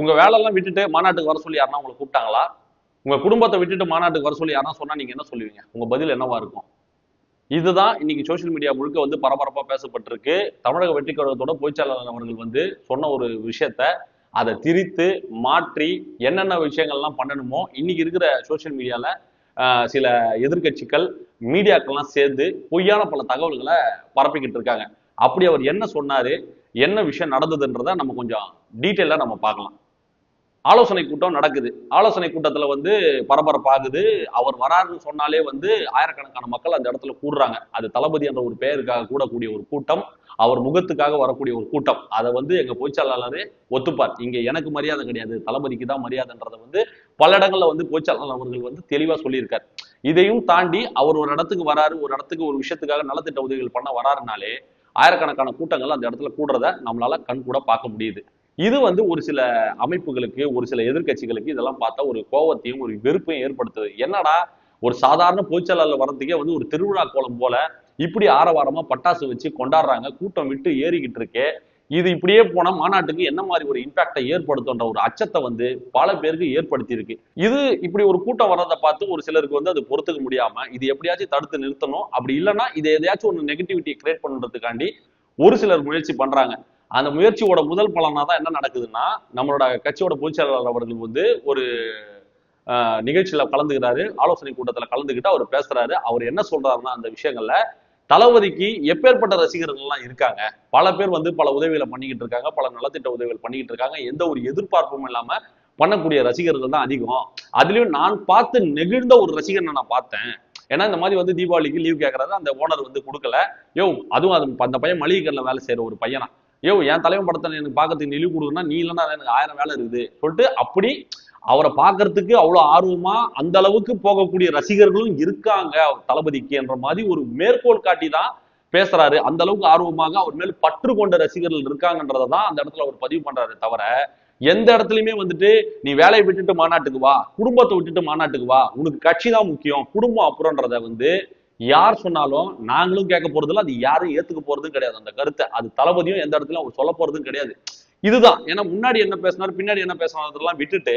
உங்க வேலையெல்லாம் விட்டுட்டு மாநாட்டுக்கு வர சொல்லி யாருன்னா உங்களை கூப்பிட்டாங்களா? உங்க குடும்பத்தை விட்டுட்டு மாநாட்டுக்கு வர சொல்லி யாருன்னா சொன்னா நீங்க என்ன சொல்லுவீங்க? உங்க பதில் என்னவா இருக்கும்? இதுதான் இன்னைக்கு சோஷியல் மீடியா முழுக்க வந்து பரபரப்பா பேசப்பட்டிருக்கு. தமிழக வெற்றி கழகத்தோட பொய்ச்சாளர் அவர்கள் வந்து சொன்ன ஒரு விஷயத்த அதை திரித்து மாற்றி என்னென்ன விஷயங்கள்லாம் பண்ணணுமோ இன்னைக்கு இருக்கிற சோஷியல் மீடியால சில எதிர்க்கட்சிகள் மீடியாக்கள்லாம் சேர்ந்து பொய்யான பல தகவல்களை பரப்பிக்கிட்டு இருக்காங்க. அப்படி அவர் என்ன சொன்னாரு? என்ன விஷயம் நடந்ததுன்றதை நம்ம கொஞ்சம் டீட்டெயிலாக நம்ம பார்க்கலாம். ஆலோசனை கூட்டம் நடக்குது. ஆலோசனை கூட்டத்துல வந்து பரபரப்பாகுது. அவர் வராருன்னு சொன்னாலே வந்து ஆயிரக்கணக்கான மக்கள் அந்த இடத்துல கூடுறாங்க. அது தளபதி என்ற ஒரு பெயருக்காக கூடக்கூடிய ஒரு கூட்டம் அவர் முகத்துக்காக வரக்கூடிய ஒரு கூட்டம். அதை வந்து எங்க பொய்ச்சாளரே ஒத்துப்பார். இங்க எனக்கு மரியாதை கிடையாது தளபதிக்கு தான் மரியாதைன்றதை வந்து பல இடங்கள்ல வந்து பொய்ச்சாளர் அவர்கள் வந்து தெளிவா சொல்லியிருக்காரு. இதையும் தாண்டி அவர் ஒரு இடத்துக்கு வராரு ஒரு இடத்துக்கு ஒரு விஷயத்துக்காக நலத்திட்ட உதவிகள் பண்ண வராருனாலே ஆயிரக்கணக்கான கூட்டங்கள் அந்த இடத்துல கூடுறத நம்மளால கண் கூட பார்க்க முடியுது. இது வந்து ஒரு சில அமைப்புகளுக்கு ஒரு சில எதிர்க்கட்சிகளுக்கு இதெல்லாம் பார்த்தா ஒரு கோவத்தையும் ஒரு வெறுப்பையும் ஏற்படுத்துது. என்னடா ஒரு சாதாரண பொதுச்செயலாளர் வரதுக்கே வந்து ஒரு திருவிழா கோலம் போல இப்படி ஆரவாரமா பட்டாசு வச்சு கொண்டாடுறாங்க கூட்டம் விட்டு ஏறிக்கிட்டு இருக்கே. இது இப்படியே போனா மாநாட்டுக்கு என்ன மாதிரி ஒரு இம்பாக்டை ஏற்படுத்தும்ன்ற ஒரு அச்சத்தை வந்து பல பேருக்கு ஏற்படுத்தி இருக்கு இது இப்படி ஒரு கூட்டம் வர்றதை பார்த்து ஒரு சிலருக்கு வந்து அது பொறுத்துக்க முடியாம இது எப்படியாச்சும் தடுத்து நிறுத்தணும். அப்படி இல்லைன்னா இதை எதையாச்சும் ஒரு நெகட்டிவிட்டி கிரியேட் பண்றதுக்காண்டி ஒரு சிலர் முயற்சி பண்றாங்க. அந்த முயற்சியோட முதல் பலனா தான் என்ன நடக்குதுன்னா நம்மளோட கட்சியோட பொதுச்செயலாளர் அவர்கள் வந்து ஒரு ஆஹ், நிகழ்ச்சியில கலந்துக்கிறாரு. ஆலோசனை கூட்டத்துல கலந்துக்கிட்டு அவர் பேசுறாரு. அவர் என்ன சொல்றாருன்னா அந்த விஷயங்கள்ல தளபதிக்கு எப்பேற்பட்ட ரசிகர்கள் எல்லாம் இருக்காங்க. பல பேர் வந்து பல உதவிகளை பண்ணிக்கிட்டு இருக்காங்க. பல நலத்திட்ட உதவிகள் பண்ணிக்கிட்டு இருக்காங்க. எந்த ஒரு எதிர்பார்ப்பும் இல்லாம பண்ணக்கூடிய ரசிகர்கள் தான் அதிகம். அதுலயும் நான் பார்த்து நெகிழ்ந்த ஒரு ரசிகனை நான் பார்த்தேன். ஏன்னா இந்த மாதிரி வந்து தீபாவளிக்கு லீவ் கேட்கறாரு அந்த ஓனர் வந்து கொடுக்கல. யோ அதுவும் அது அந்த பையன் மளிகை கடையில வேலை செய்யற ஒரு பையனா. யோ என் தலைவன் படத்தை எனக்கு பார்க்கறதுக்கு நிலவு கொடுக்குன்னா நீ இல்லைன்னா எனக்கு ஆயிரம் வேலை இருக்குது. சொல்லிட்டு அப்படி அவரை பார்க்கறதுக்கு அவ்வளோ ஆர்வமா அந்த அளவுக்கு போகக்கூடிய ரசிகர்களும் இருக்காங்க அவர் தளபதிக்கு என்ற மாதிரி ஒரு மேற்கோள் காட்டி தான் பேசுறாரு. அந்த அளவுக்கு ஆர்வமாக அவர் மேல் பற்று கொண்ட ரசிகர்கள் இருக்காங்கன்றதை தான் அந்த இடத்துல அவர் பதிவு பண்றாரு தவிர எந்த இடத்துலயுமே வந்துட்டு நீ வேலையை விட்டுட்டு மாநாட்டுக்கு வா குடும்பத்தை விட்டுட்டு மாநாட்டுக்கு வா உனக்கு கட்சி தான் முக்கியம் குடும்பம் அப்புறம்ன்றத வந்து யார் சொன்னாலும் நாங்களும் கேட்க போறதில்ல அது யாரும் ஏத்துக்க போறதும் கிடையாது. அந்த கருத்தை அது தளபதியும் எந்த இடத்துல அவர் சொல்ல போறதும் கிடையாது. இதுதான். ஏன்னா முன்னாடி என்ன பேசினாரு பின்னாடி என்ன பேசினதெல்லாம் விட்டுட்டு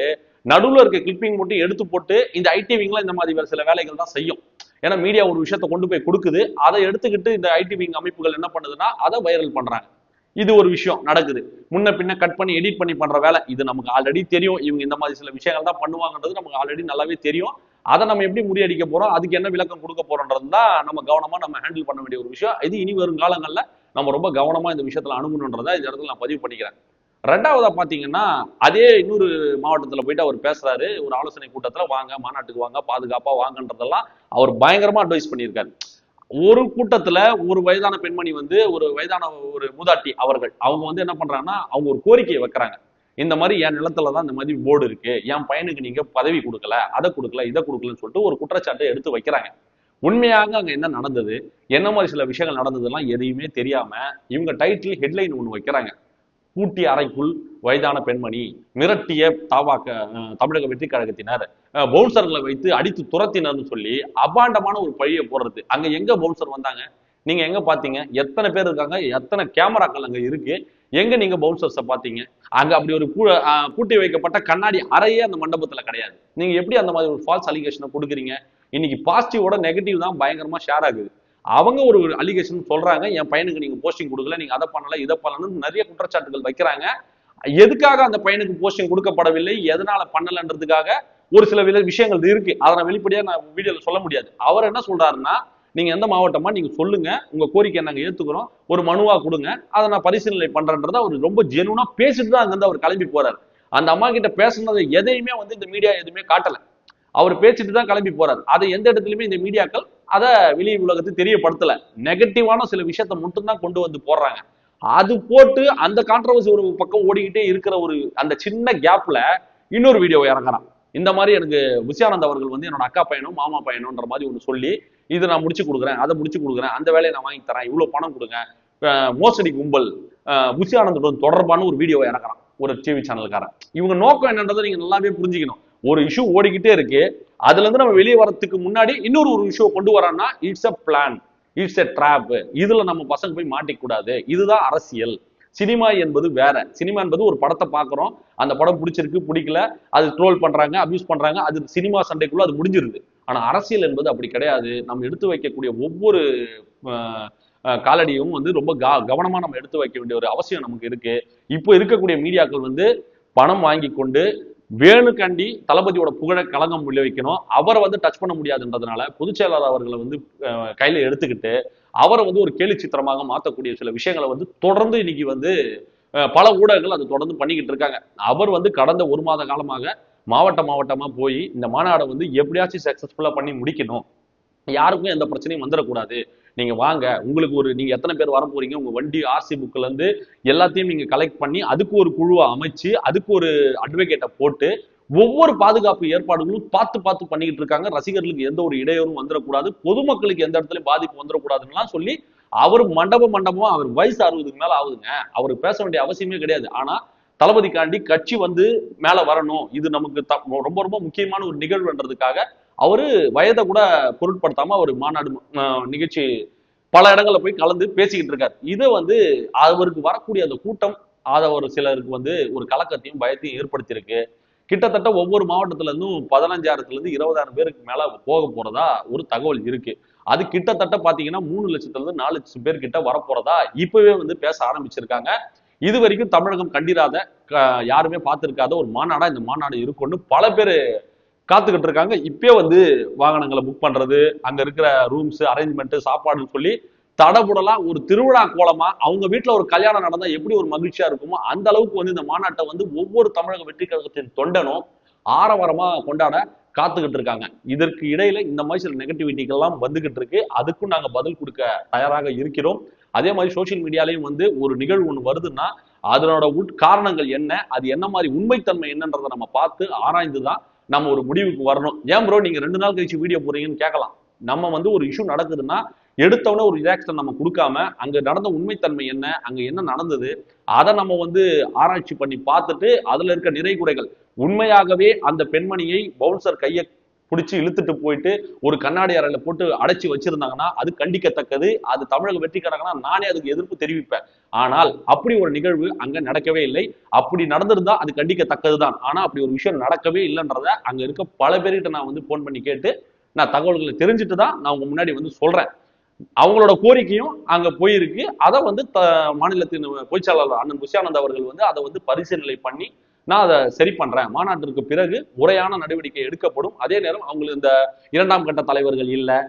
நடுவில் இருக்க கிளிப்பிங் மட்டும் எடுத்து போட்டு இந்த ஐடிவிங்லாம் இந்த மாதிரி வேற சில வேலைகள் தான் செய்யும். ஏன்னா மீடியா ஒரு விஷயத்த கொண்டு போய் கொடுக்குது. அதை எடுத்துக்கிட்டு இந்த ஐடிவிங் அமைப்புகள் என்ன பண்ணுதுன்னா அதை வைரல் பண்றாங்க. இது ஒரு விஷயம் நடக்குது. முன்ன பின்ன கட் பண்ணி எடிட் பண்ணி பண்ற வேலை. இது நமக்கு ஆல்ரெடி தெரியும். இவங்க இந்த மாதிரி சில விஷயங்கள் தான் பண்ணுவாங்கன்றது நமக்கு ஆல்ரெடி நல்லாவே தெரியும். அதை நம்ம எப்படி முறியடிக்க போறோம்? அதுக்கு என்ன விளக்கம் கொடுக்க போறோன்றது தான் நம்ம கவனமா நம்ம ஹேண்டில் பண்ண வேண்டிய ஒரு விஷயம். இது இனி வரும் காலங்களில் நம்ம ரொம்ப கவனமா இந்த விஷயத்துல அணுகணுன்றதை இந்த இடத்துல நான் பதிவு பண்ணிக்கிறேன். ரெண்டாவதா பாத்தீங்கன்னா அதே இன்னொரு மாவட்டத்துல போயிட்டு அவர் பேசுறாரு. ஒரு ஆலோசனை கூட்டத்துல வாங்க மாநாட்டுக்கு வாங்க பாதுகாப்பா வாங்கன்றதெல்லாம் அவர் பயங்கரமா அட்வைஸ் பண்ணியிருக்காரு. ஒரு கூட்டத்துல ஒரு வயதான பெண்மணி வந்து ஒரு வயதான ஒரு மூதாட்டி அவர்கள் அவங்க வந்து என்ன பண்றாங்கன்னா அவங்க ஒரு கோரிக்கையை வைக்கிறாங்க. இந்த மாதிரி என் நிலத்துல தான் இந்த மாதிரி போர்டு இருக்கு. என் பையனுக்கு நீங்க பதவி கொடுக்கல அதை கொடுக்கல இதை கொடுக்கலன்னு சொல்லிட்டு ஒரு குற்றச்சாட்டை எடுத்து வைக்கிறாங்க. உண்மையாக அங்க என்ன நடந்தது? என்ன மாதிரி சில விஷயங்கள் நடந்ததெல்லாம் எதையுமே தெரியாம இவங்க டைட்டில் ஹெட்லைன் ஒன்று வைக்கிறாங்க. பூட்டி அறைக்குள் வயதான பெண்மணி மிரட்டிய தாவாக்க தமிழக வெற்றி கழகத்தினர். பவுன்சர்களை வைத்து அடித்து துரத்தினர்னு சொல்லி அபாண்டமான ஒரு பழியை போடுறது. அங்க எங்க பவுன்சர் வந்தாங்க? நீங்க எங்க பாத்தீங்க? எத்தனை பேர் இருக்காங்க? எத்தனை கேமராக்கள் அங்க இருக்கு? எங்க நீங்க பவுன்சர்ஸை பாத்தீங்க? அங்க அப்படி ஒரு கூட்டி பூட்டி வைக்கப்பட்ட கண்ணாடி அறையே அந்த மண்டபத்துல கிடையாது. நீங்க எப்படி அந்த மாதிரி ஒரு ஃபால்ஸ் அலிகேஷனை கொடுக்குறீங்க? இன்னைக்கு பாசிட்டிவோட நெகட்டிவ் தான் பயங்கரமா ஷேர் ஆகுது. அவங்க ஒரு அலிகேஷன் சொல்றாங்க. என் பையனுக்கு நீங்க போஸ்டிங் கொடுக்கல நீங்க அதை பண்ணல இதை பண்ணலன்னு நிறைய குற்றச்சாட்டுகள் வைக்கிறாங்க. எதுக்காக அந்த பையனுக்கு போஸ்டிங் கொடுக்கப்படவில்லை? எதனால பண்ணலன்றதுக்காக ஒரு சில விஷயங்கள் இருக்கு. அதை நான் வெளிப்படையா நான் வீடியோல சொல்ல முடியாது. அவர் என்ன சொல்றாருன்னா நீங்கள் எந்த மாவட்டமாக நீங்கள் சொல்லுங்கள் உங்கள் கோரிக்கையை நாங்கள் ஏற்றுக்கிறோம் ஒரு மனுவாக கொடுங்க. அதை நான் பரிசீலனை பண்றேன்றத அவர் ரொம்ப ஜெனுவனாக பேசிட்டு தான் அங்கேருந்து அவர் கிளம்பி போகிறார் அந்த அம்மா கிட்ட பேசுனதை எதையுமே வந்து இந்த மீடியா எதுவுமே காட்டலை. அவர் பேசிட்டு தான் கிளம்பி போறாரு. அதை எந்த இடத்துலையுமே இந்த மீடியாக்கள் அதை வெளி உலகத்துக்கு தெரியப்படுத்தல. நெகட்டிவான சில விஷயத்த மட்டும்தான் கொண்டு வந்து போடுறாங்க. அது போட்டு அந்த கான்ட்ரவர்சி ஒரு பக்கம் ஓடிக்கிட்டே இருக்கிற ஒரு அந்த சின்ன கேப்ல இன்னொரு வீடியோ இறங்குறான். இந்த மாதிரி எனக்கு விசயானந்த் அவர்கள் வந்து என்னோட அக்கா பையனும் மாமா பையனும்ன்ற மாதிரி ஒன்று சொல்லி இது நான் முடிச்சு கொடுக்குறேன் அதை முடிச்சு கொடுக்குறேன் அந்த வேலையை நான் வாங்கி தரேன் இவ்வளவு பணம் கொடுங்க. மோசடி கும்பல் அஹ் தொடர்பான ஒரு வீடியோவை இறக்குறான் ஒரு டிவி சேனல்காரன் இவங்க நோக்கம் என்னன்றதை நீங்க நல்லாவே புரிஞ்சுக்கணும். ஒரு இஷ்யூ ஓடிக்கிட்டே இருக்கு அதுல இருந்து நம்ம வெளியே வரதுக்கு முன்னாடி இன்னொரு ஒரு இஷ்யூ கொண்டு வரான்னா it's a plan it's a trap இதுல நம்ம பசங்க போய் மாட்டிக்கூடாது. இதுதான் அரசியல். சினிமா என்பது வேற. சினிமா என்பது ஒரு படத்தை பார்க்குறோம் அந்த படம் பிடிச்சிருக்கு பிடிக்கல அது ட்ரோல் பண்றாங்க அபியூஸ் பண்றாங்க அது சினிமா சண்டைக்குள்ள அது முடிஞ்சிருது. ஆனா அரசியல் என்பது அப்படி கிடையாது. நம்ம எடுத்து வைக்கக்கூடிய ஒவ்வொரு காலடியும் வந்து ரொம்ப கா கவனமா நம்ம எடுத்து வைக்க வேண்டிய ஒரு அவசியம் நமக்கு இருக்கு. இப்போ இருக்கக்கூடிய மீடியாக்கள் வந்து பணம் வாங்கி கொண்டு வேணுக்காண்டி தளபதியோட புகழ களங்கம் விளைவிக்கணும் அவரை வந்து டச் பண்ண முடியாதுன்றதுனால பொதுச் செயலாளர் அவர்களை வந்து கையில எடுத்துக்கிட்டு அவரை வந்து ஒரு கேலி சித்திரமாக மாற்றக்கூடிய சில விஷயங்களை வந்து தொடர்ந்து இன்னைக்கு வந்து பல ஊடகங்கள் அதை தொடர்ந்து பண்ணிக்கிட்டு இருக்காங்க. அவர் வந்து கடந்த ஒரு மாத காலமாக மாவட்ட மாவட்டமாக போய் இந்த மாநாடை வந்து எப்படியாச்சும் சக்ஸஸ்ஃபுல்லாக பண்ணி முடிக்கணும். யாருக்கும் எந்த பிரச்சனையும் வந்துடக்கூடாது நீங்க வாங்க. உங்களுக்கு ஒரு நீங்க எத்தனை பேர் வர போறீங்க உங்க வண்டி ஆர்சி புக்ல இருந்து எல்லாத்தையும் நீங்க கலெக்ட் பண்ணி அதுக்கு ஒரு குழுவை அமைச்சு அதுக்கு ஒரு அட்வொகேட்டை போட்டு ஒவ்வொரு பாதுகாப்பு ஏற்பாடுகளும் பார்த்து பார்த்து பண்ணிக்கிட்டு இருக்காங்க. ரசிகர்களுக்கு எந்த ஒரு இடையூறும் வந்துடக்கூடாது பொதுமக்களுக்கு எந்த இடத்துலயும் பாதிப்பு வந்துடக்கூடாதுலாம் சொல்லி அவர் மண்டபம் மண்டபமும் அவர் வயசு அறுபதுக்கு மேல ஆகுதுங்க. அவர் பேச வேண்டிய அவசியமே கிடையாது. ஆனா தளபதிக்காண்டி கட்சி வந்து மேல வரணும். இது நமக்கு ரொம்ப ரொம்ப முக்கியமான ஒரு நிகழ்வுன்றதுக்காக அவரு வயதை கூட பொருட்படுத்தாம அவர் மாநாடு நிகழ்ச்சி பல இடங்கள்ல போய் கலந்து பேசிக்கிட்டு இருக்காரு. இதை வந்து அவருக்கு வரக்கூடிய அந்த கூட்டம் அதை ஒரு சிலருக்கு வந்து ஒரு கலக்கத்தையும் பயத்தையும் ஏற்படுத்தியிருக்கு. கிட்டத்தட்ட ஒவ்வொரு மாவட்டத்துல இருந்தும் பதினஞ்சாயிரத்துல இருந்து இருபதாயிரம் பேருக்கு மேல போக போறதா ஒரு தகவல் இருக்கு. அது கிட்டத்தட்ட பாத்தீங்கன்னா மூணு லட்சத்துல இருந்து நாலு லட்சம் பேர் கிட்ட வரப்போறதா இப்பவே வந்து பேச ஆரம்பிச்சிருக்காங்க. இது வரைக்கும் தமிழகம் கண்டிராத க- யாருமே பார்த்துருக்காத ஒரு மாநாடா இந்த மாநாடு இருக்கும்னு பல பேர் காத்துக்கிட்டு இருக்காங்க. இப்பயே வந்து வாகனங்களை புக் பண்றது அங்க இருக்கிற ரூம்ஸ் அரேஞ்ச்மெண்ட் சாப்பாடுன்னு சொல்லி தடபுடலா ஒரு திருவிழா கோலமா அவங்க வீட்டுல ஒரு கல்யாணம் நடந்தா எப்படி ஒரு மகிழ்ச்சியா இருக்குமோ அந்த அளவுக்கு வந்து இந்த மாநாட்டை வந்து ஒவ்வொரு தமிழக வெற்றி கழகத்தின் தொண்டனும் ஆரவாரமா கொண்டாட காத்துக்கிட்டு இருக்காங்க. இதற்கு இடையில இந்த மாதிரி சில நெகட்டிவிட்டிகள்லாம் வந்துகிட்டு இருக்கு. அதுக்கும் நாங்க பதில் கொடுக்க தயாராக இருக்கிறோம். அதே மாதிரி சோஷியல் மீடியாலையும் வந்து ஒரு நிகழ்வு ஒன்று வருதுன்னா அதனோட உட்காரணங்கள் என்ன அது என்ன மாதிரி உண்மைத்தன்மை என்னன்றதை நம்ம பார்த்து ஆராய்ந்து தான் நம்ம ஒரு முடிவுக்கு வரணும். ஏன் ப்ரோ நீங்க ரெண்டு நாள் கழிச்சு வீடியோ போறீங்கன்னு கேட்கலாம். நம்ம வந்து ஒரு இஷ்யூ நடக்குதுன்னா எடுத்தவொடனே ஒரு ரியாக்ஷன் நம்ம கொடுக்காம அங்க நடந்த உண்மைத்தன்மை என்ன அங்க என்ன நடந்தது அதை நம்ம வந்து ஆராய்ச்சி பண்ணி பார்த்துட்டு அதுல இருக்க நிறை குறைகள். உண்மையாகவே அந்த பெண்மணியை பவுன்சர் கையை பிடிச்சி இழுத்துட்டு போயிட்டு ஒரு கண்ணாடி அறையில போட்டு அடைச்சி வச்சிருந்தாங்கன்னா அது கண்டிக்கத்தக்கது. அது தமிழக வெற்றிக்காரங்கன்னா நானே அதுக்கு எதிர்ப்பு தெரிவிப்பேன். ஆனால் அப்படி ஒரு நிகழ்வு அங்க நடக்கவே இல்லை. அப்படி நடந்திருந்தா அது கண்டிக்கத்தக்கதுதான். ஆனா அப்படி ஒரு விஷயம் நடக்கவே இல்லைன்றத அங்க இருக்க பல பேர்கிட்ட நான் வந்து ஃபோன் பண்ணி கேட்டு நான் தகவல்களை தெரிஞ்சுட்டு தான் நான் உங்க முன்னாடி வந்து சொல்றேன். அவங்களோட கோரிக்கையும் அங்க போயிருக்கு. அதை வந்து த மாநிலத்தின் பொய்ச்சாளர் அண்ணன் புஷியானந்த் அவர்கள் வந்து அதை வந்து பரிசீலனை பண்ணி நான் அதை சரி பண்றேன். மாநாட்டிற்கு பிறகு முறையான நடவடிக்கை எடுக்கப்படும். அதே நேரம் அவங்களுக்கு இந்த இரண்டாம் கட்ட தலைவர்கள் இல்லை.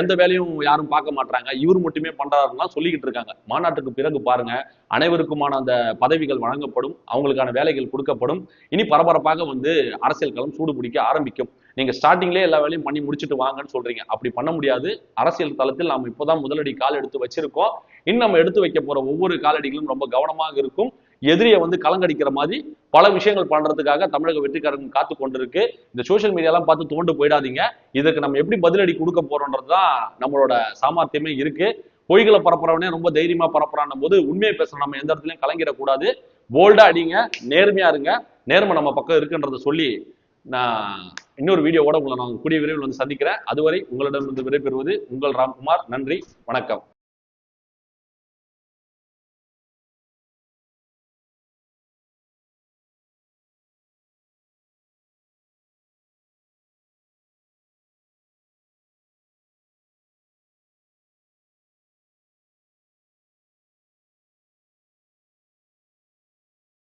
எந்த வேலையும் யாரும் பார்க்க மாட்டாங்க இவர் மட்டுமே பண்றாருன்னா சொல்லிக்கிட்டு இருக்காங்க. மாநாட்டுக்கு பிறகு பாருங்க. அனைவருக்குமான அந்த பதவிகள் வழங்கப்படும். அவங்களுக்கான வேலைகள் கொடுக்கப்படும். இனி பரபரப்பாக வந்து அரசியல் களம் சூடு பிடிக்க ஆரம்பிக்கும். நீங்க ஸ்டார்டிங்லேயே எல்லா வேலையும் பண்ணி முடிச்சுட்டு வாங்கன்னு சொல்றீங்க. அப்படி பண்ண முடியாது. அரசியல் தளத்தில் நாம் இப்போதான் முதலடி கால் எடுத்து வச்சிருக்கோம். இன்னும் நம்ம எடுத்து வைக்க போற ஒவ்வொரு காலடிகளும் ரொம்ப கவனமாக இருக்கும். எதிரியை வந்து கலங்கடிக்கிற மாதிரி பல விஷயங்கள் பண்றதுக்காக தமிழக வெற்றிக்காரங்க காத்து கொண்டிருக்கு. இந்த சோஷியல் மீடியாலாம் பார்த்து தோண்டு போயிடாதீங்க. இதுக்கு நம்ம எப்படி பதிலடி கொடுக்க போறோன்றது தான் நம்மளோட சாமர்த்தியமே இருக்கு. பொய்களை பரப்புறவனே ரொம்ப தைரியமா பரப்புறான் போது உண்மையை பேசுற நம்ம எந்த இடத்துலயும் கலங்கிடக்கூடாது. போல்டா அடிங்க நேர்மையா இருங்க. நேர்மை நம்ம பக்கம் இருக்குன்றத சொல்லி நான் இன்னொரு வீடியோவோட உங்களை நான் கூடிய விரைவில் வந்து சந்திக்கிறேன். அதுவரை உங்களிடம் இருந்து விடைபெறுவது உங்கள் ராம்குமார். நன்றி வணக்கம்.